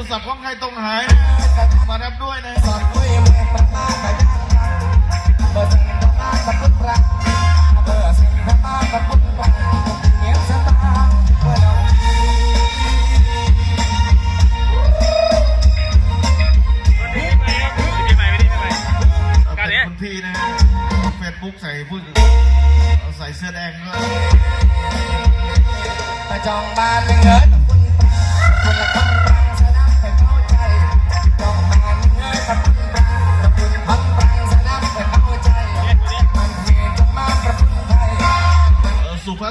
รศัพท์ของใครตรงหาย มารับด้วยนะสอนด้วยมือปัดมาไปเบอร์สิ่งปัดมาปัดปุ๊บรักเบอร์สิ่งปัดมาปัดปุ๊บรักเงี้ยสตาร์เบอร์น้องพี่นะเฟซบุ๊กใส่พูดใส่เสื้อแดงด้วยตาจองบานเลยเงิน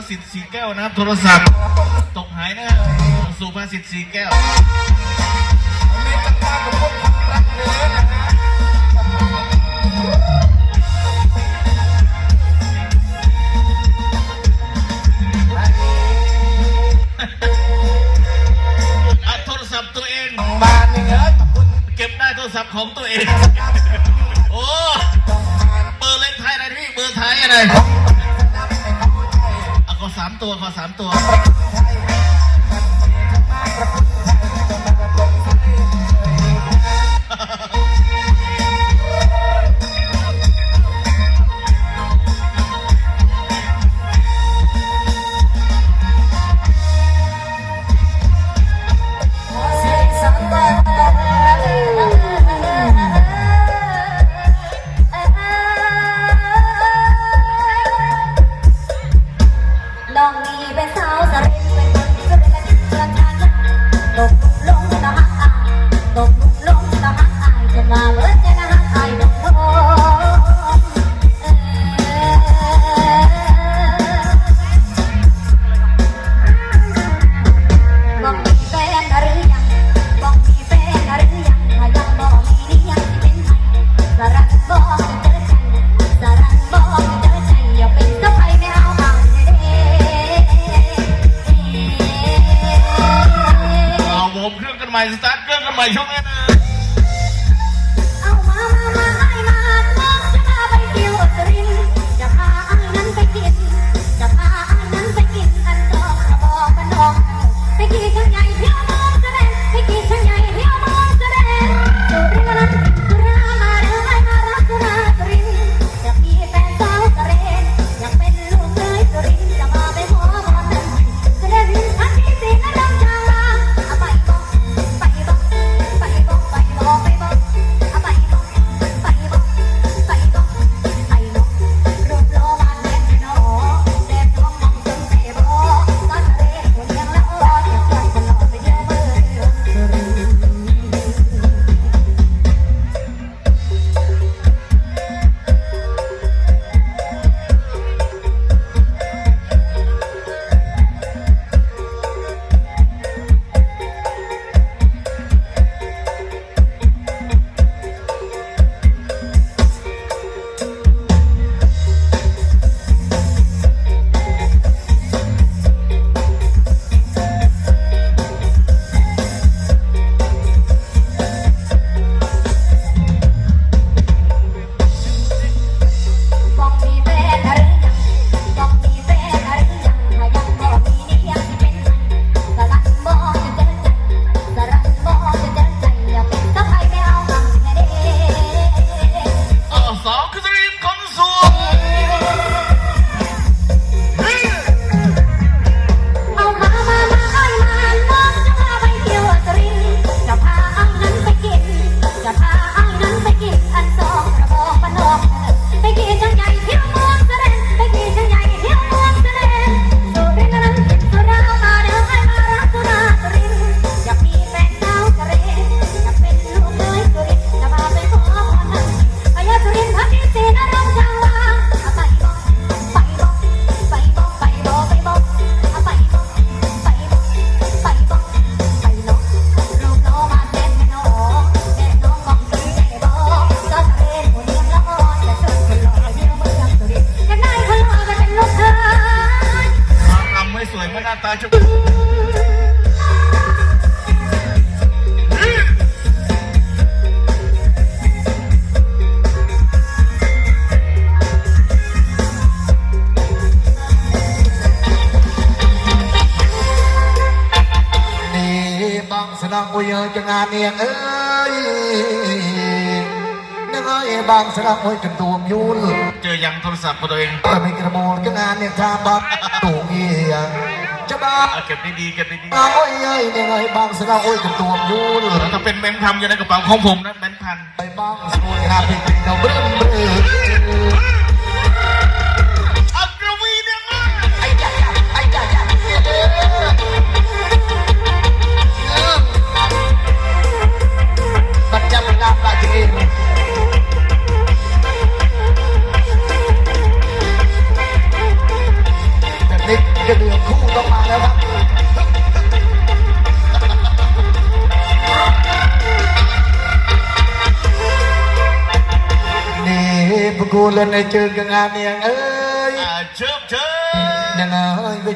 สิทธิ์สีแก้วนะครับ โทรศัพท์ตกหายนะสุภาสิทธิ์สีแก้วเอาโทรศัพตัวเองตู้ยขอบของตัวเอง โอ้ เบอร์เลนไทยอะไรพี่เบอร์ไทยอะไร ตัวพอสามตัว ใหม่สตาร์ทเครื่องกันใหม่ช่วงนี้นะ จะงานเนียเอ้ยนังไอ้บางสระมวยกันตัวมยุลเจอยังโทรศัพท์ตัวเองแต่ไม่กระโมนก็งานเนียงทาบักตูงเอียจะบ้าเก็บดีๆเก็บดีๆเโอ้ยเอ้ยไอ้บางสระโอ้ยจนตัวมยุลถ้าเป็นแบงค์ทำอยู่ในกระเป๋าของผมนะแบงค์พันไปบ้างสวยฮาเป็นเราเบิ้เบิ้ม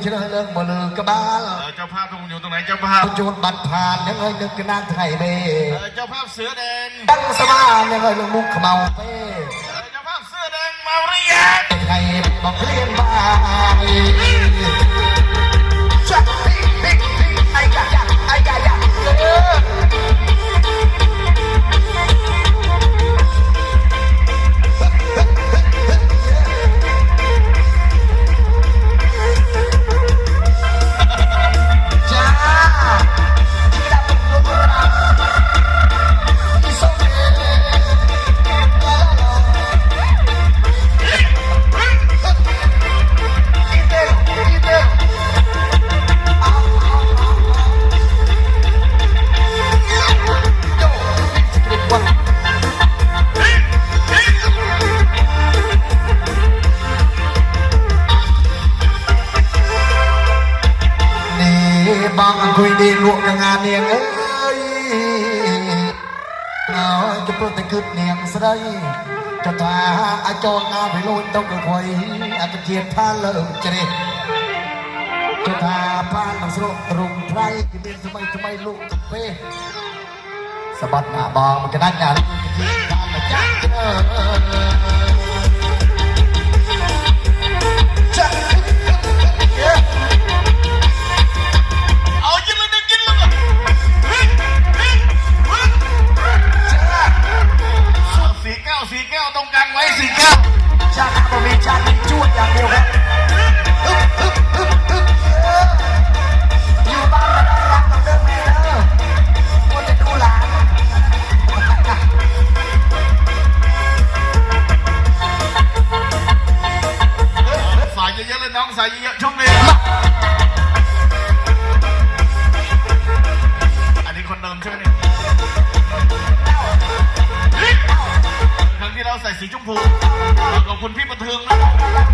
ชื่อเรื่องบ่ลือกระบาล เออเจ้าภาพตรงอยู่ตรงไหนเจ้าภาพ โจรบัตรผ่านยังไงนึกกันนางไทยเบ้ เออเจ้าภาพเสือแดง ตั้งสมานยังไงลงมุกขมเมาเป้ เออเจ้าภาพเสือแดงมาหรือยัง ไทยบ ดีลวกงานเนียงเอ้ยเอาจะเปิดแต่คืดเนียงสไลจะตาอาจรนาไปโลนต้องกระคอยอาจะเจียดผ้าเลิมเจริญจะตาผ้าหนังสรุปตรุงไพรกินเดินทำไมทำไมลูกตุ๊เป้สะบัดหน้าบองมันก็นั่งงานที่การละจ้าเออ มใช่ไหมเนี่ยครั้งที่เราใส่สีชมพูขอบคุณพี่ประเทืองนะ